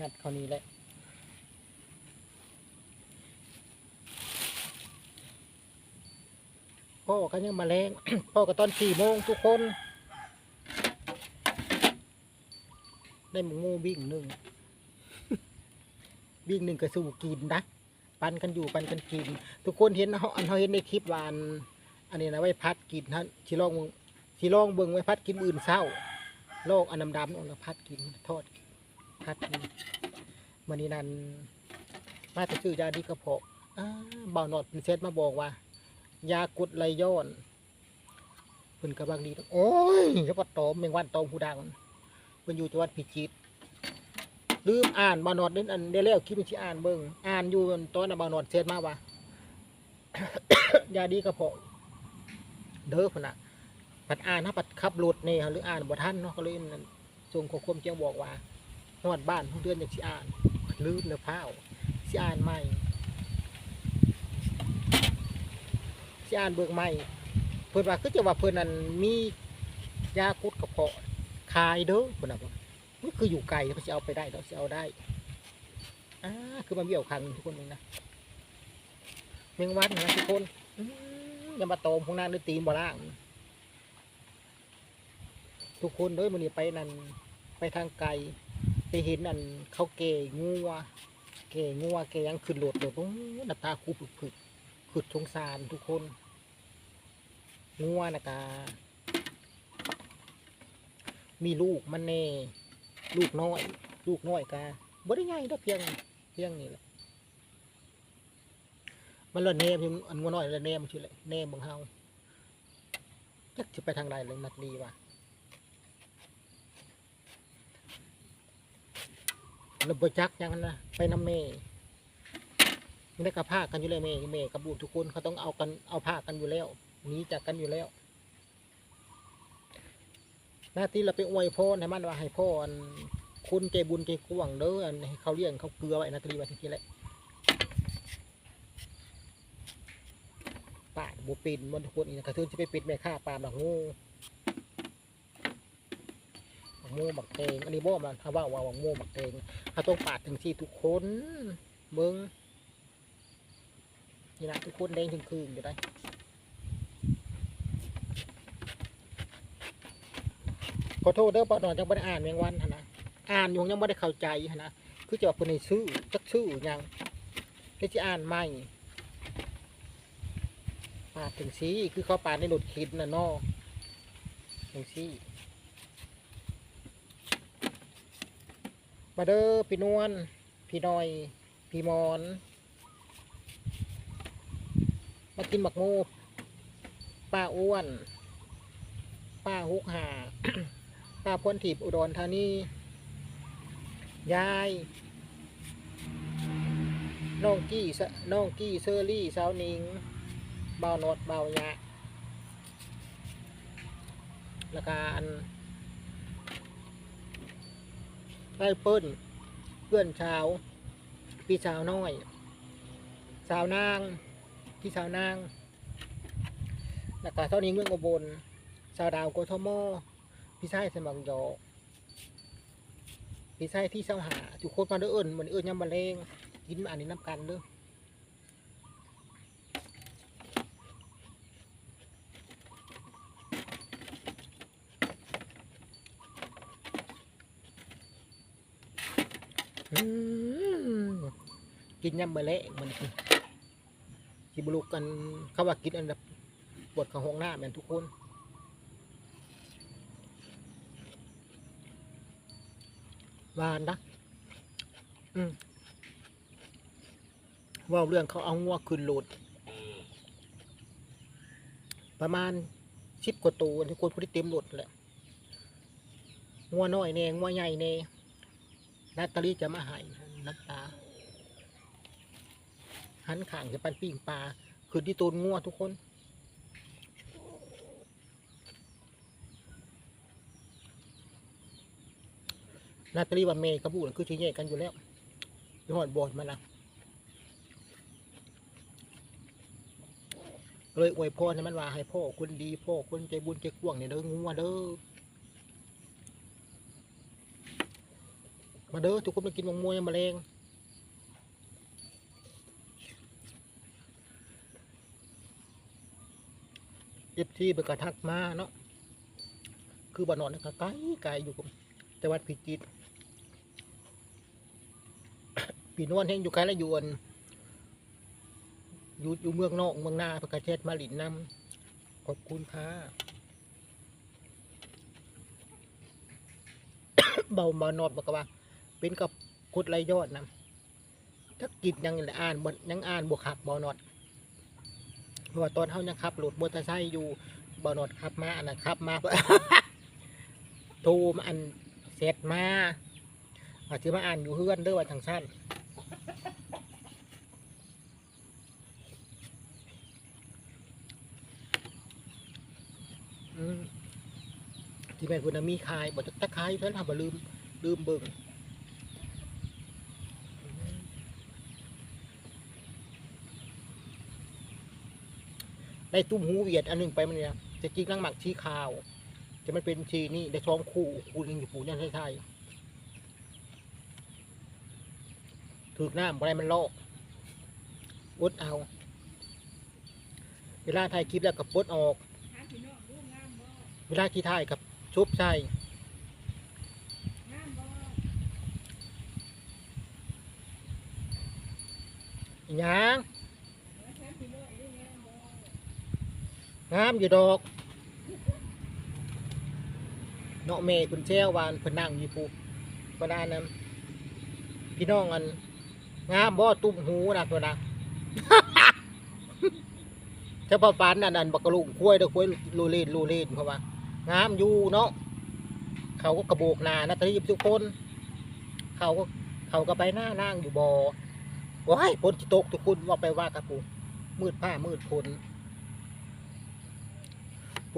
งัดเขานี้แหละพ่อก็ยังมาแรงพ่อก็ตอนสี่โมงทุกคน ได้หมูงูบิ่งหนึ่งบิ่งหนึ่งก็สู้กินนะปันกันอยู่ปันกันกิน ทุกคนเห็นเขาอันเขาเห็นในคลิปวานอันนี้นะไว้พัดกินฮะชิลองชิลองเบิ่งไว้พัดกินอื่นเศร้าโลกอันดำๆนั่นนะพัดกินทอด พัดกินมันนี้นั้นมาแต่ซื้อยาดีกระเพาะอ้าบ่าวนอดเป็นเซตมาบอกว่า ยากดไหลย้อนเพิ่นกำลังดี โอ้ยเฉพาะตอมแมงวันตอมผู้ดังเพิ่นอยู่จังหวัดพิจิตรลืมอ่านบ่าวนอดเด่นอันได้แล้วคิดมันสิอ่านเบิ่งอ่านอยู่ตอนน่ะบ่าวนอดเซตมาว่ายาดีกระเพาะเด้อพนะปัดอ่านถ้าปัดขับรถนี่ยหรืออ่านบ่ทันเนาะก็เลยนั่นส่งข้อความแจ้งบอกว่า ฮอดบ้านทุกเดือนอยากสิอ่านลืมแล้วพร้าวสิอ่านใหม่สิอ่านเบิกใหม่เพิ่นว่าคือจะว่าเพิ่นนั้นมียาคุดกระเพาะขายเด้อเพิ่นน่ะบอกมันคืออยู่ไกลเขาสิเอาไปได้เราสิเอาได้อ่าคือมันเบี้ยวคันทุกคนนี่นะเมงวันนะทุกคนอย่ามาโตมพวกนั้นด้วยตีนบ่ล่างทุกคนเด้อมื้อนี้ไปนั่นไปทางไกล ไปเห็นนั่นเขาเกยงัวเกยงัวเกยยังขึ้นรถเด้อโอ้ยน้ำตาคูผึกๆขุดสงสารทุกคนงัวนะกามีลูกมันแน่ลูกน้อย ลูกน้อยกาบ่ได้ใหญ่ดอกเพียงเพียงนี่แหละมันละแนมอยู่อันงัวน้อยละแนมชื่อแหละแนมเบังเฮาจักจะไปทางใดเลยนักดีว่ะ ระเบิดจักยังนั้นนะไปน้ำเมไม่ได้กับผ้ากันอยู่แล้วเมย์เมย์กับบุทุกคนเขาต้องเอากันเอาผ้ากันอยู่แล้วหนีจากกันอยู่แล้ว หน้าที่เราไปอวยพรให้มันว่าให้พ่ออันคุณใจบุญใจกว้างเด้อให้เขาเลี้ยงเขาเกลือไว้นาตรีไว้ที่แหละป่าบุปินบนทุกคนอีกนะกระเทือนจะไปปิดแม่ค้าปลาบักงู กงูบักเตงอันนี้บ่มันถ้าว่าว่าบักงูบักเตงเขาต้องปาดถึงที่ทุกคนเบิ้งนี่นะทุกคนแดงถึงคืนอยู่ได้ขอโทษเด้อปอนอนยังไม่ได้อ่านแมงวันนะอ่านอยู่ยังไม่ได้เข้าใจนะคือจะว่าเพิ่นให้ซื้อจักซื้อยังคือจะอ่านใหม่ปาดถึงสีคือเขาปาดในหลุดคิดนะนอถึงสี มาเด้อพี่นวลพี่น้อย พี่มอน มากินหมักโมป้าอ้วน ป้าฮุกหา ป้าพ้นถีบอุดรธานียายน้องกี้น้องกี้เซอรี่สาวนิงเบาโนดเบายะแล้วก็อัน ไอ้เปิ้ลเพื่อนชาว พี่สาวน้อย สาวนางพี่สาวนางแล้วก็เท่านี้เมืองอุบลสาวดาวโกทมพี่ชายสมังยอพี่ชายที่เสาหาทุกคนมาเด้อเอิญมันเอิญยำมะเร็งกินมาอันนี้น้ำกันเด้อม กินยำมะเละมันที่บลูกกันเขาว่ากินอันดับปวดของห้องหน้าแมนทุกคนวานนะอืมว่าเรื่องเขาเอางัวขึ้นโหลดประมาณสิบกว่าตัวทุกคนพูดเต็มโหลดแหละงัวน้อยเนงงัวใหญ่เนนาตาลีจะมาใหายน้ำตา หันข่างจะปันปิ้งปลาคือที่ตูนงัวทุกคนนาตาลีว่าเมย์กับบูนคือที่แยกกันอยู่แล้วยอดบอดมาละเลยอวยพรให้มันว่าให้พ่อคนดีพ่อคนใจบุญใจกว้างเนี่ยเด้องัวเด้อมาเด้อทุกคนมากินมะม่วงมะเร็ง เอฟที่ไปกระทักมาเนาะคือบ้านอนนี่ก็ไกลไกลอยู่กับจังหวัดพิจิตรพี่นวลแห่งอยู่ไกลและยู่อันอยู่อยู่เมืองนอกเมืองหน้าประเทศมาลินนำขอบคุณค่ะเบาเบานอดบอกว่า เป็นกับกดไรยอดนะถ้ากินยังอ่านบยังอ่านบวกขับบอนอด ราะว่าตอนเขายังขับรถมอเตอร์ไซค์อยู่บอนอดขับมาอันนั้นขับมาโทรมาอันเสร็จมาอาจจะมาอ่านอยู่เพื่อนเด้อว่าทางสั้นที่แม่คุณน่ะมีขายบอกจะตะขายเพื่อนทำมาลืมลืมเบิ่ง ได้ตุ้มหูเวียดอันหนึงไปมันเนี่ยจะจริงนั่งหมักชีขาว จะมันเป็นชีนี่ได้ท้องคู่คู่ลิงอยู่ปูเนี่ยใช่ๆถูกหน้าอะไรมันลอกปดเอา เวลาถ่ายคลิปแล้วกับปดออก เวลาที่ถ่ายกับชุบใส่อิหยัง งามอยู่ดอกเนาะเมย์คุณเจ้าวานเพนนั่งอยู่ปูก็ได้นั้นพี่น้องอันงามบ่ตุ้มหูนะตัวนะเฉพาะปานนั่นนั่นบักกะลุงคุ้ยเด้อคุ้ยลูเลนลูเลนเพราะว่างามอยู่เนาะเขาก็กระโบกนานะตรีบทุกคน เขาก็เขาก็ไปหน้านั่งอยู่บอ่ว้ายฝนจิตกทุกคนว่าไปว่ากับปูมืดผ้ามืดฝน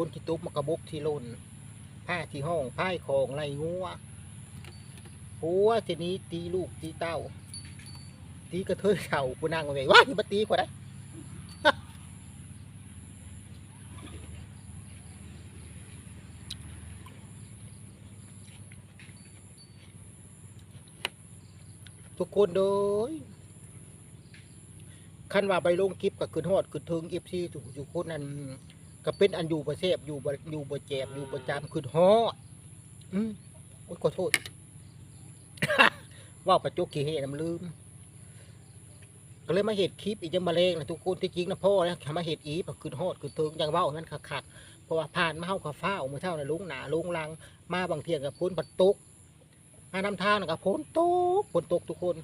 ฝนจิตกมากระบกที่ลนผ้าที่ห้องผ้าของไรงัวหัวทีนี้ตีลูกตีเต้า ตีกระเทยเข่ากูนั่งไว้ว้ายมาตีกว่าได้ทุกคนโดยคันว่าไปลงคลิปก็ขึ้นฮอดขึ้นถึงเอฟซีทุกคนนั้น ก็เป็นอันอยู่ประเสพอยู่บ่อยู่บ่แจบอยู่ประจำขึ้นฮอดอืมโอ้ยขอโทษ ว่าวประจุกขี้เหน้ำลืม ก็เลยมาเห็ดคลิปอีกยังมาเลงนะทุกคนที่จริงนะพ่อนะมาเห็ดอีพอขึ้นฮอดขึ้นถึงยังเว่างั้นคักๆเพราะว่าผ่านมาเฮากับฟ้าออกมาเท่านะลุงหนาลุงลัง มาบางเทียงกับพ้นปัดตกมานำทางนกับฝนตกฝนตกทุกคน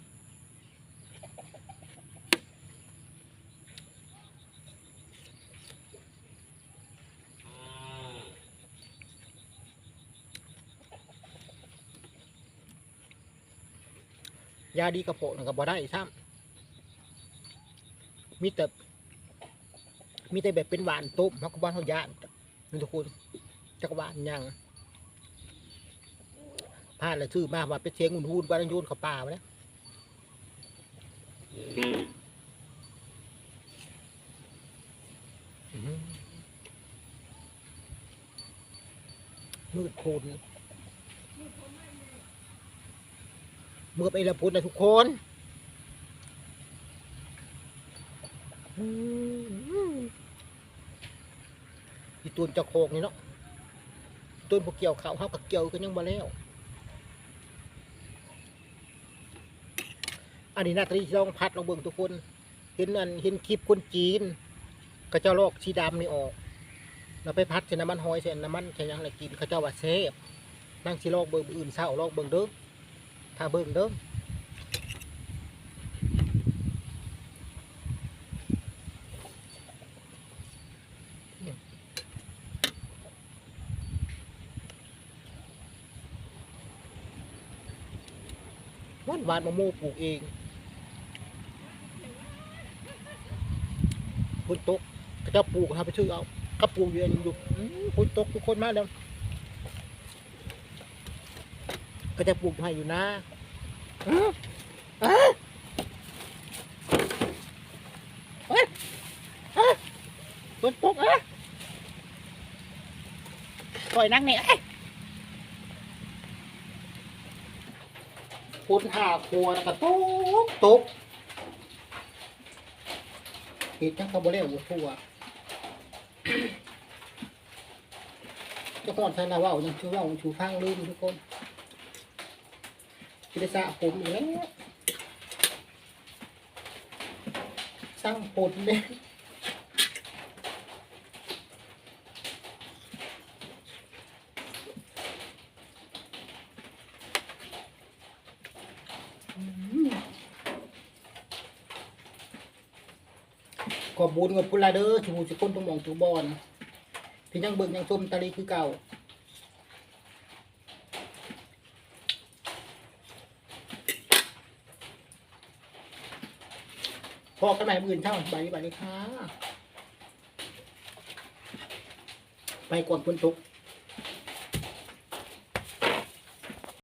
ยาดีกระโปะนะกับบ่ได้ซ้ำมีแต่มีแต่แบบเป็นหวานต้มเขาก็บ้านเขายานนี่ทุกคนจักหวานยังพลาดเลยชื่อมาว่าเป็นเชียงหุ่นหุ่นบ้านโยนเขาป่าไปแล้วมืดโพน เมืดไปละพุนนะทุกคนอีตัวจะโคกนี่เนาะต้นพวกเกี่ยวเขาวเขากับเกี่ยวกันยังมาแล้ว อันนี้นาตรีลองพัดลองเบิ่งทุกคน เห็นอันเห็นคลิปคนจีนก็เจ้าลอกสีดำนี่ออกเราไปพัดใส่น้ำมันหอยใส่น้ำมันใส่ยังอะไรกินเขาเจ้าว่าเซฟนั่งสิลอกเบิ่งอื่นเศร้าลอกเบิ่งเด้อ ถ้าเบิ่งเด้อวันวานมะม่วงปลูกเองฝนตกเขาเจ้าปลูกเขาไปชื่อเอาเขาปลูกอยู่อันนี้อยู่อื้อฝนตกทุกคนมาแล้ว ก็จะปลูกให้อยู่นะอื้อเอ้ยเอ้ยเอ้ยฝนตกอะปล่อยนั่งเนี่ยพุนหาครัวแล้วก็ตกตกเห็ดจังก็บ่แล้วบ่ทั่วเจ้าของท่านน่ะเว่างชื่อเว่างชูฟังลืมทุกคน ได้สระผมอีกแล้วสร้างผลเด้ขอบุญกับพุลาเด้อชูสิคนทุกหมองทุกบอนที่ยังเบิ่งยังชมตาลีคือเก่า อกันใหม่มื่นเท่าใบใบนี้ค่ะ ไปก่อนฝนตก